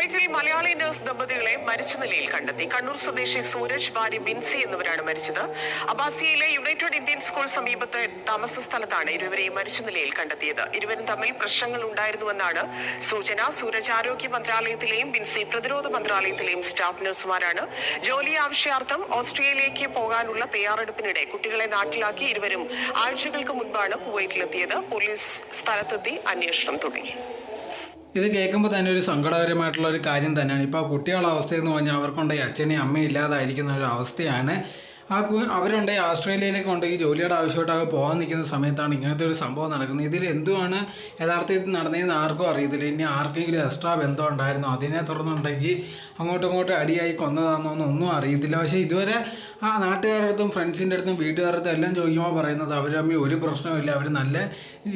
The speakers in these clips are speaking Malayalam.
കുവൈറ്റിൽ മലയാളി നഴ്സ് ദമ്പതികളെ മരിച്ച നിലയിൽ കണ്ടെത്തി. കണ്ണൂർ സ്വദേശി സൂരജ് ഭാര്യ ബിൻസി എന്നിവരാണ് മരിച്ചത്. അബാസിയയിലെ യുണൈറ്റഡ് ഇന്ത്യൻ സ്കൂൾ സമീപത്തെ താമസ സ്ഥലത്താണ് ഇരുവരെയും മരിച്ച നിലയിൽ കണ്ടെത്തിയത്. ഇരുവരും തമ്മിൽ പ്രശ്നങ്ങൾ ഉണ്ടായിരുന്നുവെന്നാണ് സൂചന. സൂരജ് ആരോഗ്യ മന്ത്രാലയത്തിലെയും ബിൻസി പ്രതിരോധ മന്ത്രാലയത്തിലെയും സ്റ്റാഫ് നഴ്സുമാരാണ്. ജോലി ആവശ്യാർത്ഥം ഓസ്ട്രേലിയയിലേക്ക് പോകാനുള്ള തയ്യാറെടുപ്പിനിടെ കുട്ടികളെ നാട്ടിലാക്കി ഇരുവരും ആഴ്ചകൾക്ക് മുൻപാണ് കുവൈറ്റിലെത്തിയത്. പോലീസ് സ്ഥലത്തെത്തി അന്വേഷണം തുടങ്ങി. ഇത് കേൾക്കുമ്പോൾ തന്നെ ഒരു സങ്കടകരമായിട്ടുള്ള ഒരു കാര്യം തന്നെയാണ്. ഇപ്പോൾ കുട്ടികളുടെ അവസ്ഥയെന്ന് പറഞ്ഞാൽ അവർക്കുണ്ടെങ്കിൽ അച്ഛനെയും അമ്മയും ഇല്ലാതായിരിക്കുന്ന ഒരു അവസ്ഥയാണ്. ആ കു അവരുണ്ടെങ്കിൽ ഓസ്ട്രേലിയയിലേക്ക് കൊണ്ടുപോയി ജോലിയുടെ ആവശ്യമായിട്ടൊക്കെ പോകാൻ നിൽക്കുന്ന സമയത്താണ് ഇങ്ങനത്തെ ഒരു സംഭവം നടക്കുന്നത്. ഇതിൽ എന്തുമാണ് യഥാർത്ഥത്തിൽ നടന്നതെന്ന് ആർക്കും അറിയത്തില്ല. ഇനി ആർക്കെങ്കിലും എക്സ്ട്രാ ബന്ധം ഉണ്ടായിരുന്നു? അതിനെ തുടർന്നുണ്ടെങ്കിൽ അങ്ങോട്ടും ഇങ്ങോട്ടും അടിയായി കൊന്നതാണെന്നൊന്നും ഒന്നും അറിയത്തില്ല. പക്ഷേ ഇതുവരെ ആ നാട്ടുകാരുടെ അടുത്തും ഫ്രണ്ട്സിന്റെ അടുത്തും വീട്ടുകാരുടെ എല്ലാം ചോദിക്കുമ്പോൾ പറയുന്നത് അവർ തമ്മിൽ ഒരു പ്രശ്നവുമില്ല. അവർ നല്ല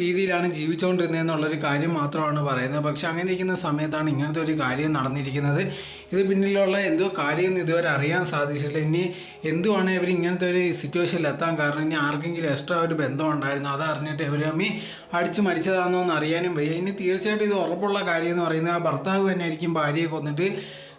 രീതിയിലാണ് ജീവിച്ചുകൊണ്ടിരുന്നത് ജീവിച്ചുകൊണ്ടിരുന്നതെന്നുള്ളൊരു കാര്യം മാത്രമാണ് പറയുന്നത്. പക്ഷേ അങ്ങനെ ഇരിക്കുന്ന സമയത്താണ് ഇങ്ങനത്തെ ഒരു കാര്യം നടന്നിരിക്കുന്നത്. ഇത് പിന്നിലുള്ള എന്തോ കാര്യം ഇതുവരെ അറിയാൻ സാധിച്ചില്ല. ഇനി എന്തുവാണ് ഇവർ ഇങ്ങനത്തെ ഒരു സിറ്റുവേഷനിൽ എത്താൻ കാരണം ഇനി ആർക്കെങ്കിലും എക്സ്ട്രാ ഒരു ബന്ധം ഉണ്ടായിരുന്നു? അത് അറിഞ്ഞിട്ട് ഇവർ അടിച്ച് മരിച്ചതാണോ എന്ന് അറിയാനും വയ്യ. ഇനി തീർച്ചയായിട്ടും ഇത് ഉറപ്പുള്ള കാര്യം എന്ന് പറയുന്നത് ആ ഭർത്താവ് തന്നെ ആയിരിക്കും ഭാര്യയെ കൊന്നിട്ട്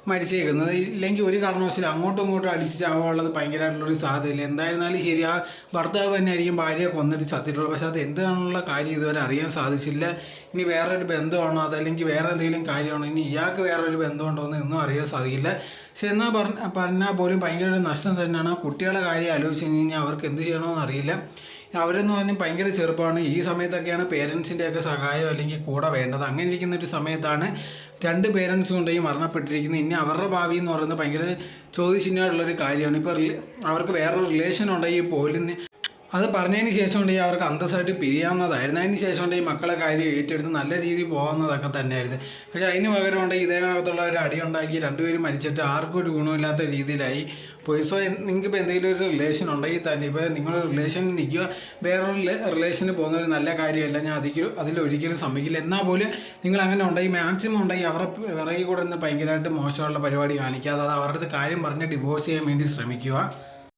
മരിച്ചേക്കുന്നത് ഇല്ലെങ്കിൽ ഒരു കാരണവശാലും അങ്ങോട്ടും ഇങ്ങോട്ടും അടിച്ച് ചാവാനുള്ളത് ഭയങ്കരമായിട്ടുള്ളൊരു സാധ്യതയില്ല. എന്തായിരുന്നാലും ശരി ആ ഭർത്താവ് തന്നെ ആയിരിക്കും ഭാര്യയെ കൊന്നിട്ട് ചത്തിട്ടുള്ളത്. പക്ഷേ അത് എന്താണെന്നുള്ള കാര്യം ഇതുവരെ അറിയാൻ സാധിച്ചില്ല. ഇനി വേറൊരു ബന്ധമാണോ? അതല്ലെങ്കിൽ വേറെ എന്തെങ്കിലും കാര്യമാണോ? ഇനി ഇയാൾക്ക് വേറൊരു ബന്ധമുണ്ടോ എന്ന് ഒന്നും അറിയാൻ സാധിക്കില്ല. പക്ഷെ എന്നാൽ പറഞ്ഞ പറഞ്ഞാൽ പോലും ഭയങ്കര ഒരു നഷ്ടം തന്നെയാണ്. കുട്ടികളുടെ കാര്യം ആലോചിച്ച് കഴിഞ്ഞാൽ അവർക്ക് എന്ത് ചെയ്യണമെന്ന് അറിയില്ല. അവരെന്ന് പറഞ്ഞാൽ ഭയങ്കര ചെറുപ്പമാണ്. ഈ സമയത്തൊക്കെയാണ് പേരൻസിന്റെയൊക്കെ സഹായം അല്ലെങ്കിൽ കൂടെ വേണ്ടത്. അങ്ങനെ ഇരിക്കുന്ന ഒരു സമയത്താണ് രണ്ട് പേരൻസും കൊണ്ടുപോയി മരണപ്പെട്ടിരിക്കുന്നത്. ഇനി അവരുടെ ഭാവി എന്ന് പറയുന്നത് ഭയങ്കര ചോദ്യചിഹ്നമായിട്ടുള്ളൊരു കാര്യമാണ്. ഇപ്പോൾ അവർക്ക് വേറൊരു റിലേഷൻ ഉണ്ടെങ്കിൽ പോലും അത് പറഞ്ഞതിന് ശേഷം ഉണ്ടെങ്കിൽ അവർക്ക് അന്തസ്സായിട്ട് പിരിയാവുന്നതായിരുന്നു. അതിന് ശേഷം ഉണ്ടെങ്കിൽ മക്കളെ കാര്യം ഏറ്റെടുത്ത് നല്ല രീതിയിൽ പോകുന്നതൊക്കെ തന്നെയായിരുന്നു. പക്ഷേ അതിന് പകരം ഉണ്ടെങ്കിൽ ഇതേകത്തുള്ള ഒരു അടി ഉണ്ടാക്കി രണ്ടുപേരും മരിച്ചിട്ട് ആർക്കും ഒരു ഗുണമില്ലാത്ത രീതിയിലായി. പോയി. സോ നിങ്ങൾക്ക് ഇപ്പോൾ എന്തെങ്കിലും ഒരു റിലേഷൻ ഉണ്ടെങ്കിൽ തന്നെ ഇപ്പോൾ നിങ്ങളൊരു റിലേഷനിൽ നിൽക്കുക. വേറൊരു റിലേഷനിൽ പോകുന്ന ഒരു നല്ല കാര്യമല്ല. ഞാൻ അതിൽ അതിലൊരിക്കലും സമ്മതിക്കില്ല. എന്നാൽ പോലും നിങ്ങൾ അങ്ങനെ ഉണ്ടെങ്കിൽ മാക്സിമം ഉണ്ടെങ്കിൽ അവരുടെ പിറകിൽ കൂടെ നിന്ന് ഭയങ്കരമായിട്ട് മോശമുള്ള പരിപാടി കാണിക്കാതെ അത് അവരുടെ കാര്യം പറഞ്ഞ് ഡിവോഴ്സ് ചെയ്യാൻ വേണ്ടി ശ്രമിക്കുക.